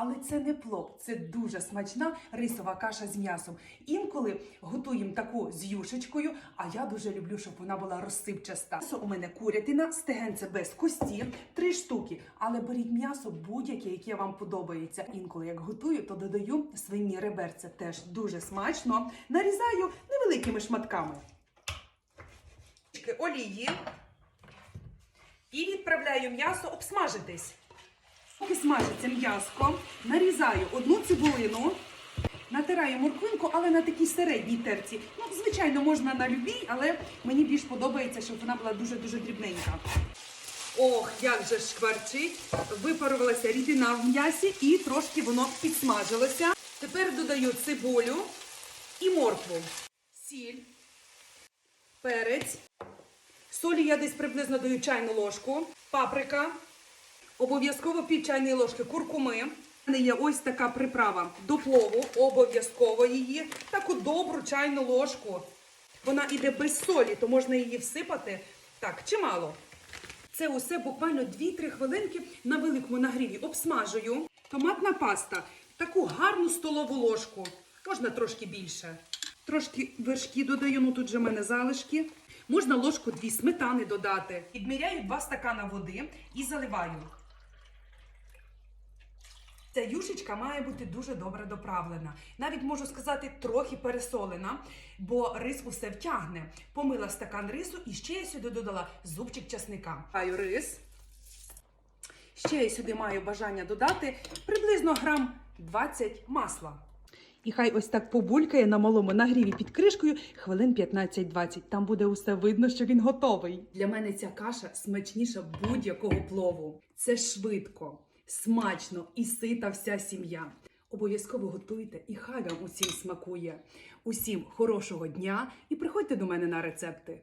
Але це не плов, це дуже смачна рисова каша з м'ясом. Інколи готуємо таку з юшечкою, а я дуже люблю, щоб вона була розсипчаста. У мене курятина, стегенце без кості, три штуки. Але беріть м'ясо будь-яке, яке вам подобається. Інколи як готую, то додаю свині реберця. Теж дуже смачно. Нарізаю невеликими шматками. Олії. І відправляю м'ясо обсмажитись. Поки смажиться м'яско, нарізаю одну цибулину, натираю морквинку, але на такій середній терці. Ну, звичайно, можна на любій, але мені більш подобається, щоб вона була дуже-дуже дрібненька. Ох, як же шкварчить. Випарувалася рідина в м'ясі і трошки воно підсмажилося. Тепер додаю цибулю і моркву, сіль, перець. Солі я десь приблизно даю чайну ложку, паприка, обов'язково пів чайної ложки куркуми. У мене є ось така приправа до плову, обов'язково її. Таку добру чайну ложку. Вона іде без солі, то можна її всипати так, чимало. Це усе буквально 2-3 хвилинки на великому нагріві обсмажую. Томатна паста. Таку гарну столову ложку. Можна трошки більше. Трошки вершки додаю, ну тут же в мене залишки. Можна ложку дві сметани додати. Підміряю 2 стакана води і заливаю. Ця юшечка має бути дуже добре доправлена. Навіть можу сказати, трохи пересолена, бо рис усе втягне. Помила стакан рису і ще я сюди додала зубчик часника. Маю рис. Ще я сюди маю бажання додати приблизно грам 20 масла. І хай ось так побулькає на малому нагріві під кришкою хвилин 15-20. Там буде усе видно, що він готовий. Для мене ця каша смачніша будь-якого плову. Це швидко, смачно і сита вся сім'я. Обов'язково готуйте і хай вам усім смакує. Усім хорошого дня і приходьте до мене на рецепти.